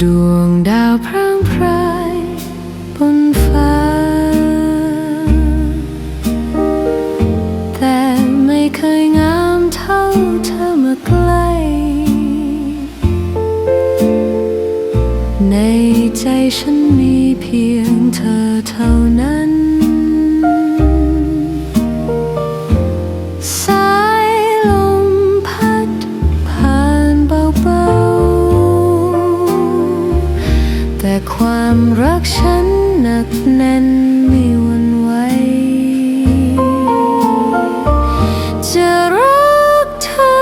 ดวงดาวพร่างพรายบนฟ้า แต่ไม่เคยงามเท่าเธอมาใกล้ ในใจฉันมีเพียงเธอเท่านั้น ความรักฉันหนักแน่นไม่หวันไหวจะรักเธอ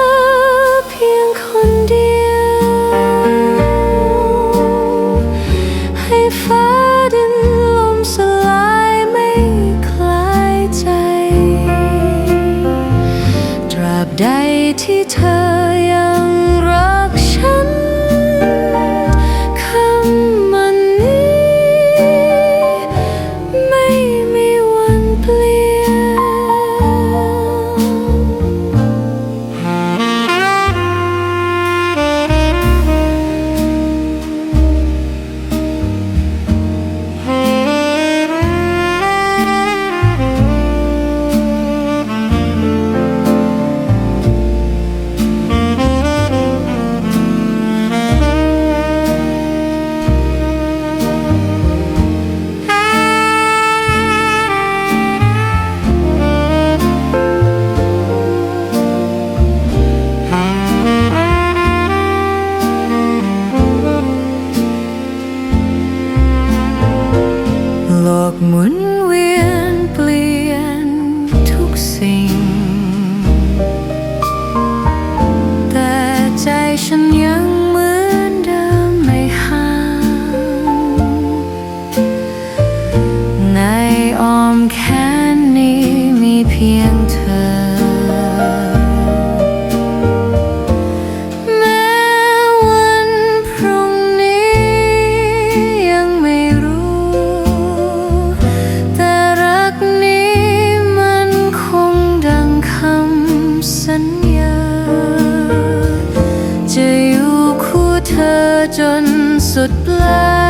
เพียงคนเดียว ให้ฟ้าดินลมสลายไม่คลายใจ ตราบใดที่เธอ อกหมุนเวียนเปลี่ยนทุกสิ่ง แต่ใจฉัน จนสุดปลาย